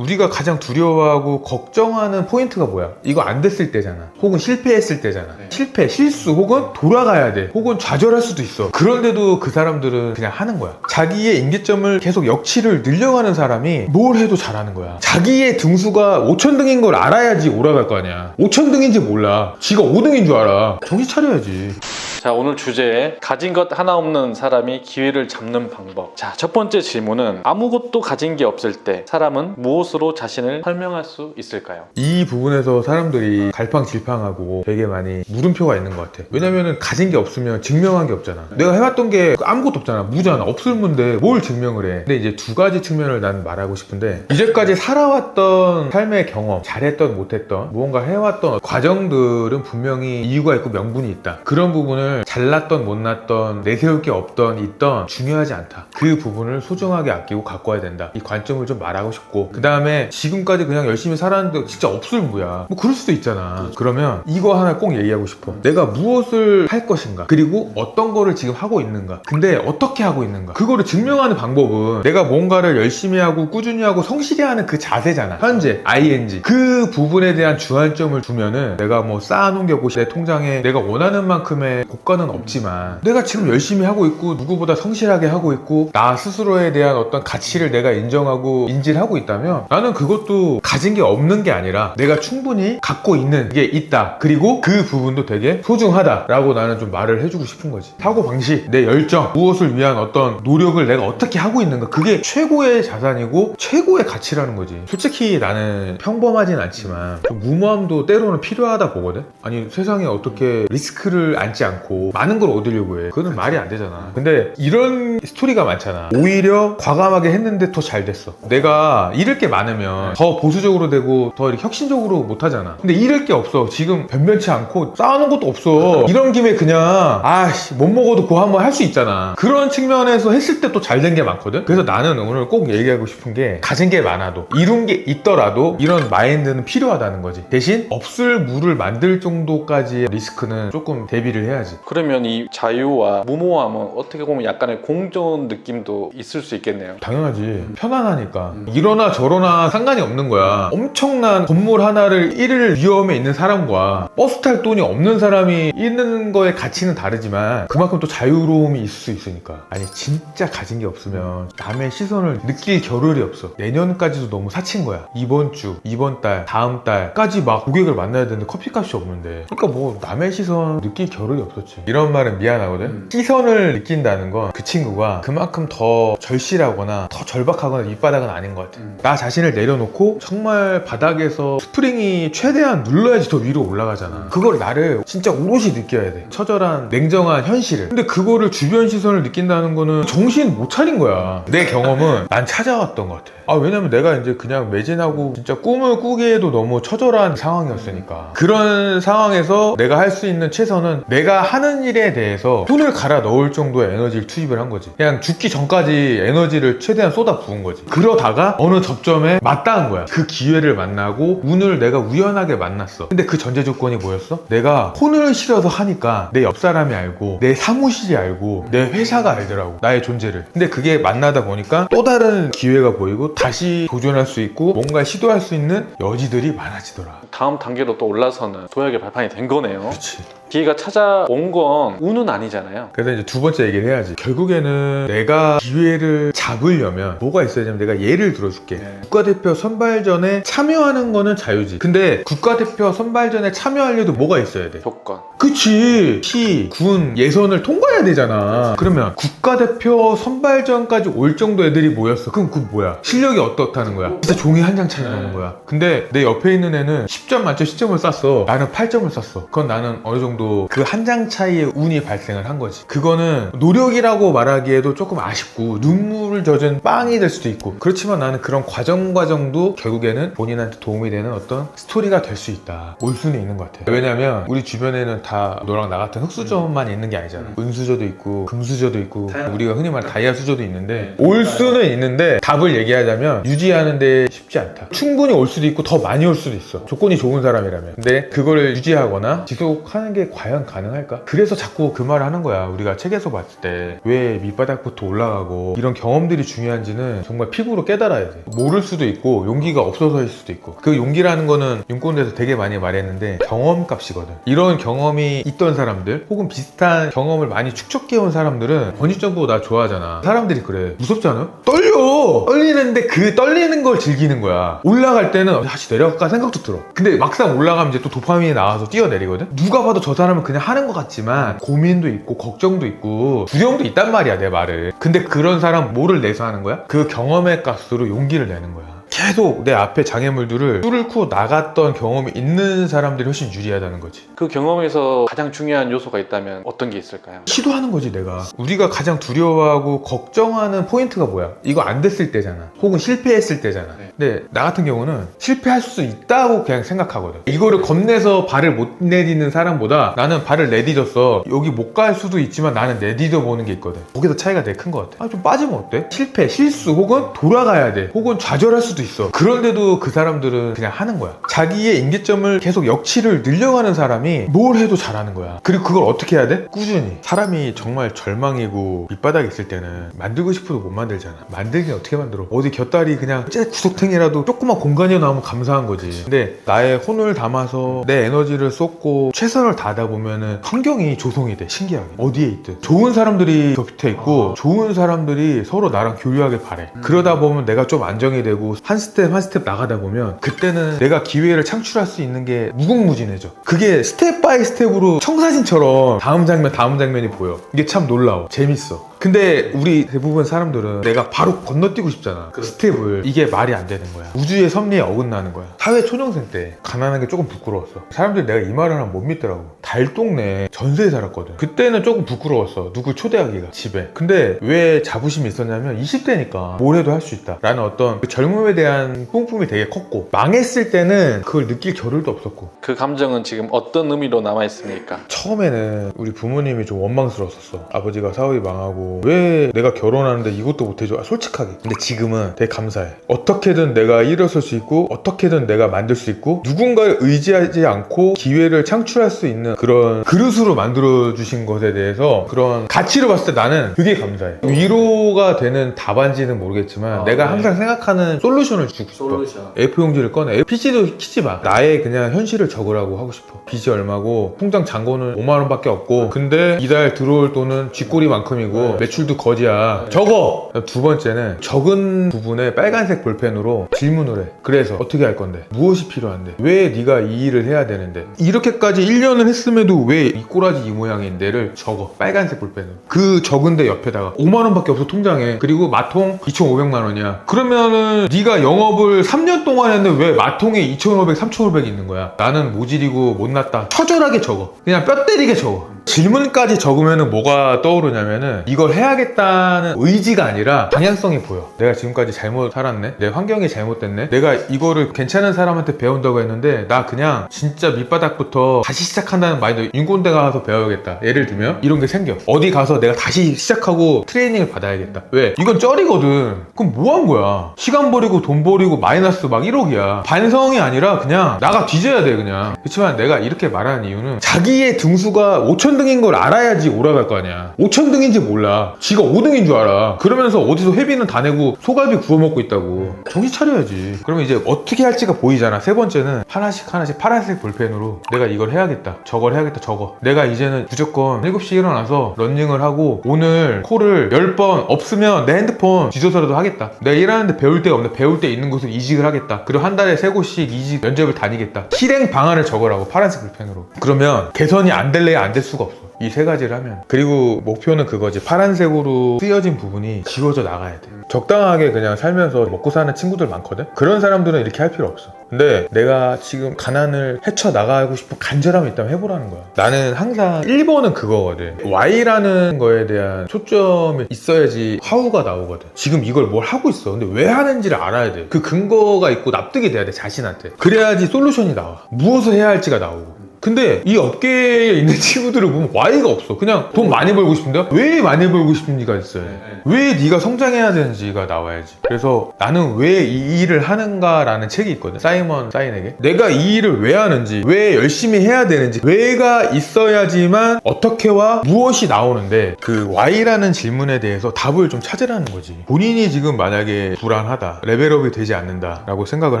우리가 가장 두려워하고 걱정하는 포인트가 뭐야? 이거 안 됐을 때잖아. 혹은 실패했을 때잖아. 네. 실패, 실수, 혹은 돌아가야 돼. 혹은 좌절할 수도 있어. 그런데도 그 사람들은 그냥 하는 거야. 자기의 임계점을 계속 역치를 늘려가는 사람이 뭘 해도 잘하는 거야. 자기의 등수가 5천등인 걸 알아야지 올라갈 거 아니야. 5천등인지 몰라. 지가 5등인 줄 알아. 정신 차려야지. 자, 오늘 주제에 가진 것 하나 없는 사람이 기회를 잡는 방법. 자, 첫 번째 질문은 아무것도 가진 게 없을 때 사람은 무엇으로 자신을 설명할 수 있을까요? 이 부분에서 사람들이 갈팡질팡하고 되게 많이 물음표가 있는 것 같아. 왜냐면은 가진 게 없으면 증명한 게 없잖아. 내가 해왔던 게 아무것도 없잖아. 무잖아. 없을 문데 뭘 증명을 해. 근데 이제 두 가지 측면을 난 말하고 싶은데 이제까지 살아왔던 삶의 경험, 잘했던 못했던 무언가 해왔던 과정들은 분명히 이유가 있고 명분이 있다. 그런 부분을 잘났던 못났던 내세울 게 없던 있던 중요하지 않다. 그 부분을 소중하게 아끼고 갖고 와야 된다. 이 관점을 좀 말하고 싶고 그 다음에 지금까지 그냥 열심히 살았는데 진짜 없을 무야. 뭐 그럴 수도 있잖아. 그러면 이거 하나 꼭 얘기하고 싶어. 내가 무엇을 할 것인가 그리고 어떤 거를 지금 하고 있는가. 근데 어떻게 하고 있는가. 그거를 증명하는 방법은 내가 뭔가를 열심히 하고 꾸준히 하고 성실히 하는 그 자세잖아. 현재 ing 그 부분에 대한 주안점을 두면은 내가 뭐 쌓아놓은 게 곳이 내 통장에 내가 원하는 만큼의 고가는 없지만 내가 지금 열심히 하고 있고 누구보다 성실하게 하고 있고 나 스스로에 대한 어떤 가치를 내가 인정하고 인지를 하고 있다면 나는 그것도 가진 게 없는 게 아니라 내가 충분히 갖고 있는 게 있다. 그리고 그 부분도 되게 소중하다라고 나는 좀 말을 해주고 싶은 거지. 사고 방식 내 열정 무엇을 위한 어떤 노력을 내가 어떻게 하고 있는가. 그게 최고의 자산이고 최고의 가치라는 거지. 솔직히 나는 평범하진 않지만 좀 무모함도 때로는 필요하다 보거든? 아니 세상에 어떻게 리스크를 안지 않고 많은 걸 얻으려고 해. 그거는 말이 안 되잖아. 근데 이런 스토리가 많잖아. 오히려 과감하게 했는데 더 잘 됐어. 내가 잃을 게 많으면 더 보수적으로 되고 더 이렇게 혁신적으로 못 하잖아. 근데 잃을 게 없어. 지금 변변치 않고 쌓아놓은 것도 없어. 이런 김에 그냥 아씨 못 먹어도 그거 한번 할 수 있잖아. 그런 측면에서 했을 때 또 잘 된 게 많거든? 그래서 나는 오늘 꼭 얘기하고 싶은 게 가진 게 많아도 이룬 게 있더라도 이런 마인드는 필요하다는 거지. 대신 없을 물을 만들 정도까지의 리스크는 조금 대비를 해야지 그러면 이 자유와 무모함은 어떻게 보면 약간의 공존 느낌도 있을 수 있겠네요. 당연하지. 편안하니까. 이러나 저러나 상관이 없는 거야. 엄청난 건물 하나를 잃을 위험에 있는 사람과 버스 탈 돈이 없는 사람이 잃는 거의 가치는 다르지만 그만큼 또 자유로움이 있을 수 있으니까. 아니 진짜 가진 게 없으면 남의 시선을 느낄 겨를이 없어. 내년까지도 너무 사친 거야. 이번 주 이번 달 다음 달까지 막 고객을 만나야 되는데 커피값이 없는데. 그러니까 뭐 남의 시선 느낄 겨를이 없 었지 이런 말은 미안하거든 시선을 느낀다는 건 그 친구가 그만큼 더 절실하거나 더 절박하거나 밑바닥은 아닌 것 같아. 음. 나 자신을 내려놓고 정말 바닥에서 스프링이 최대한 눌러야지 더 위로 올라가잖아. 그걸 나를 진짜 오롯이 느껴야 돼. 처절한 냉정한 현실을. 근데 그거를 주변 시선을 느낀다는 거는 정신 못 차린 거야. 내 경험은 난 찾아왔던 것 같아. 아 왜냐면 내가 이제 그냥 매진하고 진짜 꿈을 꾸기에도 너무 처절한 상황이었으니까 그런 상황에서 내가 할 수 있는 최선은 내가 하는 일에 대해서 손을 갈아 넣을 정도의 에너지를 투입을 한 거지. 그냥 죽기 전까지 에너지를 최대한 쏟아 부은 거지. 그러다가 어느 접점에 마땅한 거야. 그 기회를 만나고 운을 내가 우연하게 만났어. 근데 그 전제 조건이 뭐였어? 내가 혼을 실어서 하니까 내 옆 사람이 알고 내 사무실이 알고 내 회사가 알더라고 나의 존재를. 근데 그게 만나다 보니까 또 다른 기회가 보이고 다시 도전할 수 있고 뭔가 시도할 수 있는 여지들이 많아지더라. 다음 단계로 또 올라서는 도약의 발판이 된 거네요. 그렇지 기회가 찾아온 건 운은 아니잖아요. 그래서 이제 두 번째 얘기를 해야지. 결국에는 내가 기회를 잡으려면 뭐가 있어야 되냐면 내가 예를 들어줄게. 네. 국가대표 선발전에 참여하는 거는 자유지. 근데 국가대표 선발전에 참여하려도 뭐가 있어야 돼? 조건. 그치. 시, 군, 예선을 통과해야 되잖아. 그러면 국가대표 선발전까지 올 정도 애들이 모였어. 그럼 그 뭐야? 실력이 어떻다는 거야? 진짜 종이 한 장 차이 나는 거야. 근데 내 옆에 있는 애는 10점 만점 10점을 쐈어. 나는 8점을 쐈어. 그건 나는 어느 정도 그 한 장 차이의 운이 발생을 한 거지. 그거는 노력이라고 말하기에도 조금 아쉽고 눈물을 젖은 빵이 될 수도 있고 그렇지만 나는 그런 과정 과정도 결국에는 본인한테 도움이 되는 어떤 스토리가 될 수 있다. 올 수는 있는 것 같아. 왜냐면 우리 주변에는 다 너랑 나 같은 흑수저만 있는 게 아니잖아. 은수저도 있고 금수저도 있고 우리가 흔히 말하는 다이아 수저도 있는데 올 수는 있는데 답을 얘기하자면 유지하는데 쉽지 않다. 충분히 올 수도 있고 더 많이 올 수도 있어. 조건이 좋은 사람이라면. 근데 그거를 유지하거나 지속하는 게 과연 가능할까? 그래서 자꾸 그 말을 하는 거야. 우리가 책에서 봤을 때 왜 밑바닥부터 올라가고 이런 경험들이 중요한지는 정말 피부로 깨달아야 돼. 모를 수도 있고 용기가 없어서일 수도 있고 그 용기라는 거는 윤권에서 되게 많이 말했는데 경험값이거든. 이런 경험이 있던 사람들 혹은 비슷한 경험을 많이 축적해온 사람들은 권위점보 나 좋아하잖아. 사람들이 그래. 무섭지 않아? 떨려! 떨리는데 그 떨리는 걸 즐기는 거야. 올라갈 때는 다시 내려갈까 생각도 들어. 근데 막상 올라가면 이제 또 도파민이 나와서 뛰어내리거든? 누가 봐도 저 사람은 그냥 하는 것 같지만 고민도 있고 걱정도 있고 두려움도 있단 말이야, 내 말을. 근데 그런 사람 뭐를 내서 하는 거야? 그 경험의 값으로 용기를 내는 거야. 계속 내 앞에 장애물들을 뚫고 나갔던 경험이 있는 사람들이 훨씬 유리하다는 거지. 그 경험에서 가장 중요한 요소가 있다면 어떤 게 있을까요? 시도하는 거지 내가. 우리가 가장 두려워하고 걱정하는 포인트가 뭐야? 이거 안 됐을 때잖아. 혹은 실패했을 때잖아. 네. 근데 나 같은 경우는 실패할 수 있다고 그냥 생각하거든. 이거를 겁내서 발을 못 내디는 사람보다 나는 발을 내디뎠어. 여기 못 갈 수도 있지만 나는 내디뎌 보는 게 있거든. 거기서 차이가 되게 큰 것 같아. 아, 좀 빠지면 어때? 실패 실수 혹은 돌아가야 돼. 혹은 좌절할 수도 있어 그런데도 그 사람들은 그냥 하는 거야. 자기의 임계점을 계속 역치를 늘려가는 사람이 뭘 해도 잘하는 거야. 그리고 그걸 어떻게 해야 돼? 꾸준히. 사람이 정말 절망이고 밑바닥에 있을 때는 만들고 싶어도 못 만들잖아. 만들긴 어떻게 만들어? 어디 곁다리 그냥 쟤 구석탱이라도 조그만 공간이 나오면 감사한 거지. 근데 나의 혼을 담아서 내 에너지를 쏟고 최선을 다하다 보면은 환경이 조성이 돼. 신기하게. 어디에 있든. 좋은 사람들이 곁에 있고 좋은 사람들이 서로 나랑 교류하길 바래. 그러다 보면 내가 좀 안정이 되고 한 스텝 한 스텝 나가다 보면 그때는 내가 기회를 창출할 수 있는 게 무궁무진해져. 그게 스텝 바이 스텝으로 청사진처럼 다음 장면 다음 장면이 보여. 이게 참 놀라워. 재밌어 근데 우리 대부분 사람들은 내가 바로 건너뛰고 싶잖아. 그 스텝을. 이게 말이 안 되는 거야. 우주의 섭리에 어긋나는 거야. 사회 초년생 때 가난한 게 조금 부끄러웠어. 사람들이 내가 이 말을 하면 못 믿더라고. 달 동네 전세에 살았거든. 그때는 조금 부끄러웠어. 누구 초대하기가 집에. 근데 왜 자부심이 있었냐면 20대니까 뭘 해도 할 수 있다. 라는 어떤 그 젊음에 대한 뿜뿜이 되게 컸고 망했을 때는 그걸 느낄 겨를도 없었고. 그 감정은 지금 어떤 의미로 남아 있습니까? 처음에는 우리 부모님이 좀 원망스러웠었어. 아버지가 사업이 망하고 왜 내가 결혼하는데 이것도 못해줘? 아, 솔직하게. 근데 지금은 되게 감사해. 어떻게든 내가 일어설 수 있고 어떻게든 내가 만들 수 있고 누군가를 의지하지 않고 기회를 창출할 수 있는 그런 그릇으로 만들어 주신 것에 대해서 그런 가치로 봤을 때 나는 그게 감사해. 위로가 되는 답안지는 모르겠지만 아, 내가 네. 항상 생각하는 솔루션을 주고 싶어. A4용지를 꺼내. PC도 키지 마. 나의 그냥 현실을 적으라고 하고 싶어. 빚이 얼마고, 통장 잔고는 5만원밖에 없고, 근데 이달 들어올 돈은 쥐꼬리만큼이고, 매출도 거지야. 적어! 두 번째는 적은 부분에 빨간색 볼펜으로 질문을 해. 그래서 어떻게 할 건데? 무엇이 필요한데? 왜 네가 이 일을 해야 되는데? 이렇게까지 1년을 했음에도 왜 이 꼬라지 이 모양인데를 적어. 빨간색 볼펜으로. 그 적은데 옆에다가 5만원밖에 없어 통장에. 그리고 마통 2,500만원이야. 그러면은 네가 영업을 3년 동안 했는데 왜 마통에 2,500, 3,500이 있는 거야? 나는 모질이고 못났다. 처절하게 적어. 그냥 뼈 때리게 적어. 질문까지 적으면 뭐가 떠오르냐면은 이걸 해야겠다는 의지가 아니라 방향성이 보여. 내가 지금까지 잘못 살았네. 내 환경이 잘못됐네. 내가 이거를 괜찮은 사람한테 배운다고 했는데 나 그냥 진짜 밑바닥부터 다시 시작한다는 마인드 인공대 가서 배워야겠다. 예를 들면 이런 게 생겨. 어디 가서 내가 다시 시작하고 트레이닝을 받아야겠다. 왜? 이건 쩔이거든. 그럼 뭐 한 거야? 시간 버리고 돈 버리고 마이너스 막 1억이야. 반성이 아니라 그냥 나가 뒤져야 돼 그냥. 그렇지만 내가 이렇게 말하는 이유는 자기의 등수가 5천 등인 걸 알아야지 올라갈 거 아니야. 5천 등인지 몰라. 지가 5등인 줄 알아. 그러면서 어디서 회비는 다 내고 소갈비 구워 먹고 있다고. 정신 차려야지. 그러면 이제 어떻게 할지가 보이잖아. 세 번째는 하나씩 하나씩 파란색 볼펜으로 내가 이걸 해야겠다. 저걸 해야겠다. 저거. 내가 이제는 무조건 7시에 일어나서 런닝을 하고 오늘 콜을 10번 없으면 내 핸드폰 뒤져서라도 하겠다. 내가 일하는데 배울 데가 없는데 배울 데 있는 곳을 이직을 하겠다. 그리고 한 달에 세 곳씩 이직 면접을 다니겠다. 실행 방안을 적으라고 파란색 볼펜으로. 그러면 개선이 안 될래야 안 될 수가 없어. 이 세 가지를 하면. 그리고 목표는 그거지. 파란색으로 쓰여진 부분이 지워져 나가야 돼. 적당하게 그냥 살면서 먹고 사는 친구들 많거든? 그런 사람들은 이렇게 할 필요 없어. 근데 내가 지금 가난을 헤쳐나가고 싶은 간절함이 있다면 해보라는 거야. 나는 항상 1번은 그거거든. Y라는 거에 대한 초점이 있어야지 하우가 나오거든. 지금 이걸 뭘 하고 있어. 근데 왜 하는지를 알아야 돼. 그 근거가 있고 납득이 돼야 돼, 자신한테. 그래야지 솔루션이 나와. 무엇을 해야 할지가 나오고. 근데 이 업계에 있는 친구들을 보면 Y가 없어. 그냥 돈 많이 벌고 싶은데 왜 많이 벌고 싶은지가 있어요. 왜 네가 성장해야 되는지가 나와야지. 그래서 나는 왜 이 일을 하는가라는 책이 있거든. 사이먼 사인에게. 내가 이 일을 왜 하는지, 왜 열심히 해야 되는지, 왜가 있어야지만 어떻게와 무엇이 나오는데 그 Y라는 질문에 대해서 답을 좀 찾으라는 거지. 본인이 지금 만약에 불안하다, 레벨업이 되지 않는다라고 생각을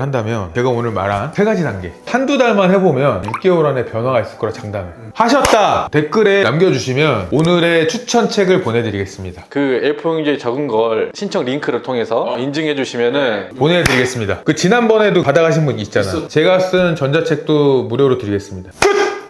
한다면 제가 오늘 말한 세 가지 단계. 한두 달만 해보면 6개월 안에 변화가 있을 거라 장담해. 하셨다! 댓글에 남겨주시면 오늘의 추천책을 보내드리겠습니다. 그 A4용지에 적은 걸 신청 링크를 통해서 인증해 주시면은 보내드리겠습니다. 그 지난번에도 받아가신 분 있잖아. 제가 쓴 전자책도 무료로 드리겠습니다. 끝!